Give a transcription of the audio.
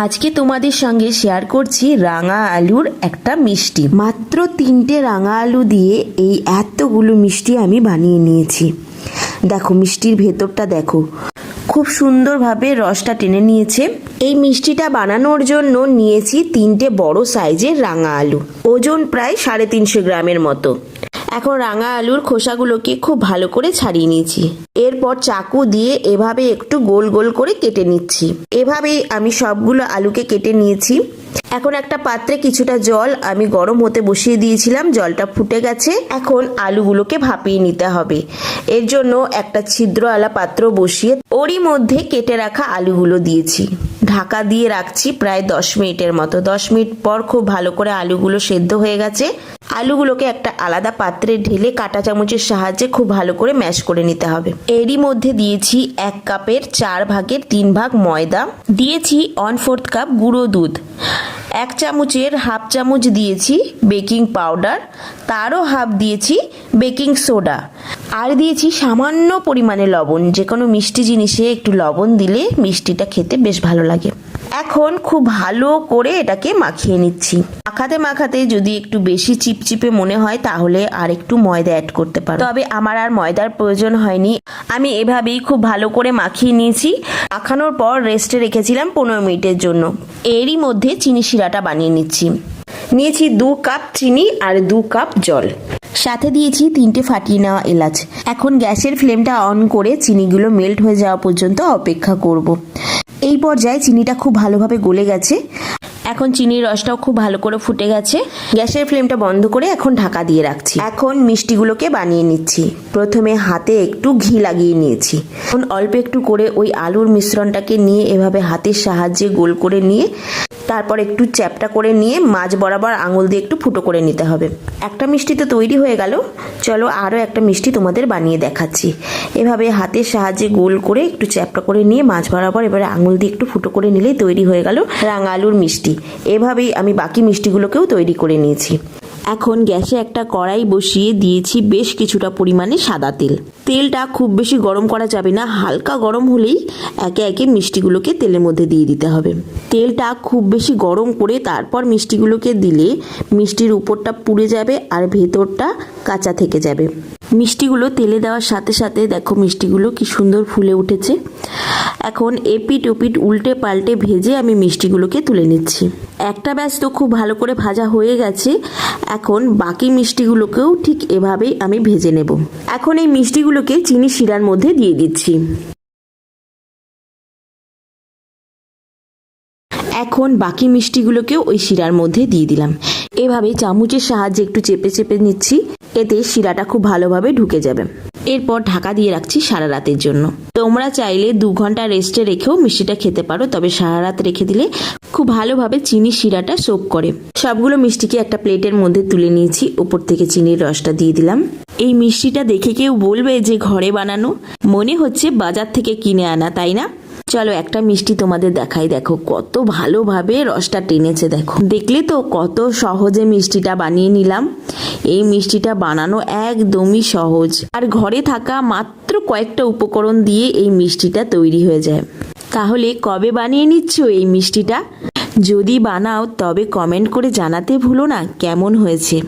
আজকে তোমাদের সঙ্গে শেয়ার করছি রাঙা আলুর একটা মিষ্টি। মাত্র তিনটে রাঙা আলু দিয়ে এই এতগুলো মিষ্টি আমি বানিয়ে নিয়েছি। দেখো, মিষ্টির ভেতরটা দেখো। খুব সুন্দরভাবে রসটা টেনে নিয়েছে। এই মিষ্টিটা বানানোর জন্য নিয়েছি তিনটে বড় সাইজের রাঙা আলু। ওজন প্রায় সাড়ে তিনশো গ্রামের মতো। এখন রাঙা আলুর খোসাগুলোকে খুব ভালো করে ছাড়িয়ে নিয়েছি। এরপর চাকু দিয়ে এভাবে একটু গোল গোল করে কেটে নিচ্ছি। এভাবেই আমি সবগুলো আলুকে কেটে নিয়েছি। এখন একটা পাত্রে কিছুটা জল আমি গরম হতে বসিয়ে দিয়েছিলাম, জলটা ফুটে গেছে। এখন আলুগুলোকে ভাপিয়ে নিতে হবে। এর জন্য একটা ছিদ্রওয়ালা পাত্র বসিয়ে ওরই মধ্যে কেটে রাখা আলুগুলো দিয়েছি। ঢাকা দিয়ে রাখছি প্রায় দশ মিনিটের মতো। দশ মিনিট পর খুব ভালো করে আলুগুলো সেদ্ধ হয়ে গেছে। আলুগুলোকে একটা আলাদা পাত্রে ঢেলে কাঁটা চামচের সাহায্যে খুব ভালো করে ম্যাশ করে নিতে হবে। এরই মধ্যে দিয়েছি এক কাপের চার ভাগের তিন ভাগ ময়দা। দিয়েছি ওয়ান ফোর্থ কাপ গুঁড়ো দুধ। এক চামচের হাফ চামচ দিয়েছি বেকিং পাউডার, তারও হাফ দিয়েছি বেকিং সোডা। আর দিয়েছি সামান্য পরিমাণে লবণ যে কোনো মিষ্টি জিনিসে একটু লবণ দিলে মিষ্টিটা খেতে বেশ ভালো লাগে। এখন খুব ভালো করে এটাকে মাখিয়ে নিচ্ছি। মাখাতে মাখাতে যদি একটু বেশি চিপচিপে মনে হয়, তাহলে আর একটু ময়দা অ্যাড করতে পারো। তবে আমার আর ময়দার প্রয়োজন হয়নি। আমি এভাবেই খুব ভালো করে মাখিয়ে নিয়েছি। মাখানোর পর রেস্টে রেখেছিলাম পনেরো মিনিটের জন্য। এরই মধ্যে চিনি শিরাটা বানিয়ে নিচ্ছি। নিয়েছি দু কাপ চিনি আর দু কাপ জল। সাথে দিয়েছি তিনটে ফাটিয়ে নেওয়া এলাচ। এখন গ্যাসের ফ্লেমটা অন করে চিনিগুলো মেল্ট হয়ে যাওয়া পর্যন্ত অপেক্ষা করব। এই পর্যায়ে চিনিটা খুব ভালোভাবে গলে গেছে। এখন চিনির রসটাও খুব ভালো করে ফুটে গেছে। গ্যাসের ফ্লেমটা বন্ধ করে এখন ঢাকা দিয়ে রাখছি। এখন মিষ্টিগুলোকে বানিয়ে নিচ্ছি। প্রথমে হাতে একটু ঘি লাগিয়ে নিয়েছি। এখন অল্প একটু করে ওই আলুর মিশ্রণটাকে নিয়ে এভাবে হাতের সাহায্যে গোল করে নিয়ে তারপর একটু চ্যাপটা করে নিয়ে মাছ বরাবর আঙুল দিয়ে একটু ফুটো করে নিতে হবে। একটা মিষ্টি তো তৈরি হয়ে গেল। চলো আরও একটা মিষ্টি তোমাদের বানিয়ে দেখাচ্ছি। এভাবে হাতের সাহায্যে গোল করে একটু চ্যাপটা করে নিয়ে মাছ বরাবর এবারে আঙুল দিয়ে একটু ফুটো করে নিলেই তৈরি হয়ে গেল রাঙা আলুর মিষ্টি। এভাবেই আমি বাকি মিষ্টিগুলোকেও তৈরি করে নিয়েছি। এখন গ্যাসে একটা কড়াই বসিয়ে দিয়েছি বেশ কিছুটা পরিমাণে সাদা তেল। তেলটা খুব বেশি গরম করা যাবে না, হালকা গরম হলেই একে একে মিষ্টিগুলোকে তেলের মধ্যে দিয়ে দিতে হবে। তেলটা খুব বেশি গরম করে তারপর মিষ্টিগুলোকে দিলে মিষ্টির উপরটা পুড়ে যাবে আর ভেতরটা কাঁচা থেকে যাবে। মিষ্টিগুলো তেলে দেওয়ার সাথে সাথে দেখো মিষ্টিগুলো কি সুন্দর ফুলে উঠেছে। এখন এপিট ওপিট উল্টে পাল্টে ভেজে আমি মিষ্টিগুলোকে তুলে নিচ্ছি। একটা ব্যাস তো খুব ভালো করে ভাজা হয়ে গেছে। এখন বাকি মিষ্টিগুলোকেও ঠিক এভাবেই আমি ভেজে নেব। এখন এই মিষ্টিগুলোকে চিনি শিরার মধ্যে দিয়ে দিচ্ছি। এখন বাকি মিষ্টিগুলোকেও ওই শিরার মধ্যে দিয়ে দিলাম। এভাবে চামচের সাহায্যে একটু চেপে চেপে নিচ্ছি, এতে শিরাটা খুব ভালোভাবে ঢুকে যাবে। এরপর ঢাকা দিয়ে রাখছি সারা রাতের জন্য। তোমরা চাইলে দু ঘণ্টা রেস্টে রেখেও মিষ্টিটা খেতে পারো, তবে সারা রাত রেখে দিলে খুব ভালোভাবে চিনি শিরাটা সোপ করে। সবগুলো মিষ্টিকে একটা প্লেটের মধ্যে তুলে নিয়েছি, উপর থেকে চিনির রসটা দিয়ে দিলাম। এই মিষ্টিটা দেখে কেউ বলবে যে ঘরে বানানো? মনে হচ্ছে বাজার থেকে কিনে আনা, তাই না? চলো একটা মিষ্টি তোমাদের দেখাই। দেখো, কত ভালোভাবে রসটা টেনেছে, দেখো। দেখলে তো কত সহজে মিষ্টিটা বানিয়ে নিলাম। এই মিষ্টিটা বানানো একদমই সহজ। আর ঘরে থাকা মাত্র কয়েকটা উপকরণ দিয়ে এই মিষ্টিটা তৈরি হয়ে যায়। তাহলে কবে বানিয়ে নিচ্ছ এই মিষ্টিটা? যদি বানাও, তবে কমেন্ট করে জানাতে ভুলো না, কেমন হয়েছে?